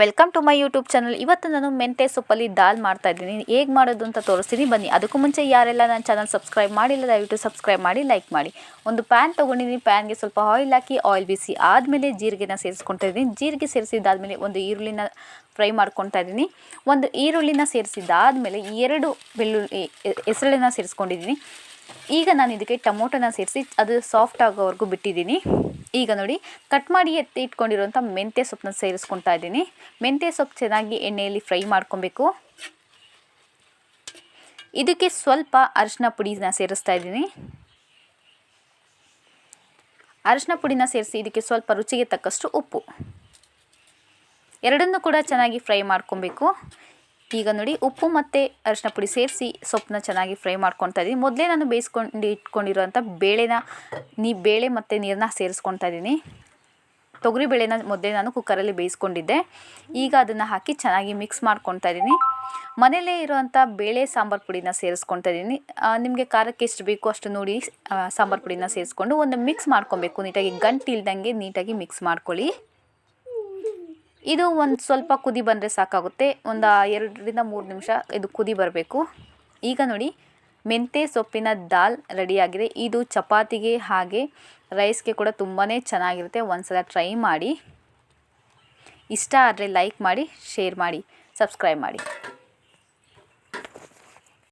Welcome to my YouTube channel ಇವತ್ತು ನಾನು ಮೆಂತೆ ಸೊಪ್ಪಲ್ಲಿ ದಾಲ್ ಮಾಡ್ತಾ ಇದ್ದೀನಿ. ಹೇಗೆ ಮಾಡೋದು ಅಂತ ತೋರಿಸ್ತೀನಿ. ಬನ್ನಿ, ಅದಕ್ಕೂ ಮುಂಚೆ ಯಾರೆಲ್ಲ ನನ್ನ ಚಾನಲ್ ಸಬ್ಸ್ಕ್ರೈಬ್ ಮಾಡಿಲ್ಲ, ದಯವಿಟ್ಟು ಸಬ್ಸ್ಕ್ರೈಬ್ ಮಾಡಿ ಲೈಕ್ ಮಾಡಿ. ಒಂದು ಪ್ಯಾನ್ ತೊಗೊಂಡಿದ್ದೀನಿ. ಪ್ಯಾನ್ಗೆ ಸ್ವಲ್ಪ ಆಯಿಲ್ ಹಾಕಿ ಆಯಿಲ್ ಬಿಸಿ ಆದಮೇಲೆ ಜೀರಿಗೆನ ಸೇರಿಸ್ಕೊಳ್ತಾ ಇದ್ದೀನಿ. ಜೀರಿಗೆ ಸೇರಿಸಿದ್ದಾದಮೇಲೆ ಒಂದು ಈರುಳ್ಳಿನ ಫ್ರೈ ಮಾಡ್ಕೊತಾ ಇದ್ದೀನಿ. ಒಂದು ಈರುಳ್ಳಿನ ಸೇರಿಸಿದ್ದಾದಮೇಲೆ ಎರಡು ಬೆಳ್ಳುಳ್ಳಿ ಹೆಸರಳಿನ ಸೇರಿಸ್ಕೊಂಡಿದ್ದೀನಿ. ಈಗ ನಾನು ಇದಕ್ಕೆ ಟೊಮೊಟೊನ ಸೇರಿಸಿ ಅದು ಸಾಫ್ಟ್ ಆಗೋವರೆಗೂ ಬಿಟ್ಟಿದ್ದೀನಿ. ಈಗ ನೋಡಿ ಕಟ್ ಮಾಡಿ ಎತ್ತಿ ಇಟ್ಕೊಂಡಿರುವಂಥ ಮೆಂತ್ಯ ಸೊಪ್ಪನ್ನ ಸೇರಿಸ್ಕೊತಾ ಇದ್ದೀನಿ. ಮೆಂತ್ಯ ಸೊಪ್ಪು ಚೆನ್ನಾಗಿ ಎಣ್ಣೆಯಲ್ಲಿ ಫ್ರೈ ಮಾಡ್ಕೊಬೇಕು. ಇದಕ್ಕೆ ಸ್ವಲ್ಪ ಅರಿಶಿನ ಪುಡಿನ ಸೇರಿಸ್ತಾ ಇದ್ದೀನಿ. ಅರಿಶಿನ ಪುಡಿನ ಸೇರಿಸಿ ಇದಕ್ಕೆ ಸ್ವಲ್ಪ ರುಚಿಗೆ ತಕ್ಕಷ್ಟು ಉಪ್ಪು. ಎರಡನ್ನೂ ಕೂಡ ಚೆನ್ನಾಗಿ ಫ್ರೈ ಮಾಡ್ಕೊಬೇಕು. ಈಗ ನೋಡಿ ಉಪ್ಪು ಮತ್ತು ಅರಿಶಿನ ಪುಡಿ ಸೇರಿಸಿ ಸೊಪ್ಪನ್ನ ಚೆನ್ನಾಗಿ ಫ್ರೈ ಮಾಡ್ಕೊತಾ ಇದ್ದೀನಿ. ಮೊದಲೇ ನಾನು ಬೇಯಿಸ್ಕೊಂಡು ಇಟ್ಕೊಂಡಿರೋಂಥ ಬೇಳೆನ, ನೀ ಬೇಳೆ ಮತ್ತು ನೀರನ್ನ ಸೇರಿಸ್ಕೊತಾ ಇದ್ದೀನಿ. ತೊಗರಿ ಬೇಳೆನ ಮೊದಲೇ ನಾನು ಕುಕ್ಕರಲ್ಲಿ ಬೇಯಿಸ್ಕೊಂಡಿದ್ದೆ. ಈಗ ಅದನ್ನು ಹಾಕಿ ಚೆನ್ನಾಗಿ ಮಿಕ್ಸ್ ಮಾಡ್ಕೊತಾ ಇದ್ದೀನಿ. ಮನೆಯಲ್ಲೇ ಇರುವಂಥ ಬೇಳೆ, ಸಾಂಬಾರು ಪುಡಿನ ಸೇರಿಸ್ಕೊತಾ ಇದ್ದೀನಿ. ನಿಮಗೆ ಖಾರಕ್ಕೆ ಎಷ್ಟು ಬೇಕು ಅಷ್ಟು ನೋಡಿ ಸಾಂಬಾರು ಪುಡಿನ ಸೇರಿಸ್ಕೊಂಡು ಒಂದು ಮಿಕ್ಸ್ ಮಾಡ್ಕೊಬೇಕು ನೀಟಾಗಿ ಗಂಟು ಇಲ್ದಂಗೆ ನೀಟಾಗಿ ಮಿಕ್ಸ್ ಮಾಡ್ಕೊಳ್ಳಿ. ಇದು ಒಂದು ಸ್ವಲ್ಪ ಕುದಿ ಬಂದರೆ ಸಾಕಾಗುತ್ತೆ. ಒಂದು ಎರಡರಿಂದ ಮೂರು ನಿಮಿಷ ಇದು ಕುದಿ ಬರಬೇಕು. ಈಗ ನೋಡಿ, ಮೆಂತೆ ಸೊಪ್ಪಿನ ದಾಲ್ ರೆಡಿಯಾಗಿದೆ. ಇದು ಚಪಾತಿಗೆ ಹಾಗೆ ರೈಸ್ಗೆ ಕೂಡ ತುಂಬಾ ಚೆನ್ನಾಗಿರುತ್ತೆ. ಒಂದು ಸಲ ಟ್ರೈ ಮಾಡಿ. ಇಷ್ಟ ಆದರೆ ಲೈಕ್ ಮಾಡಿ, ಶೇರ್ ಮಾಡಿ, ಸಬ್ಸ್ಕ್ರೈಬ್ ಮಾಡಿ.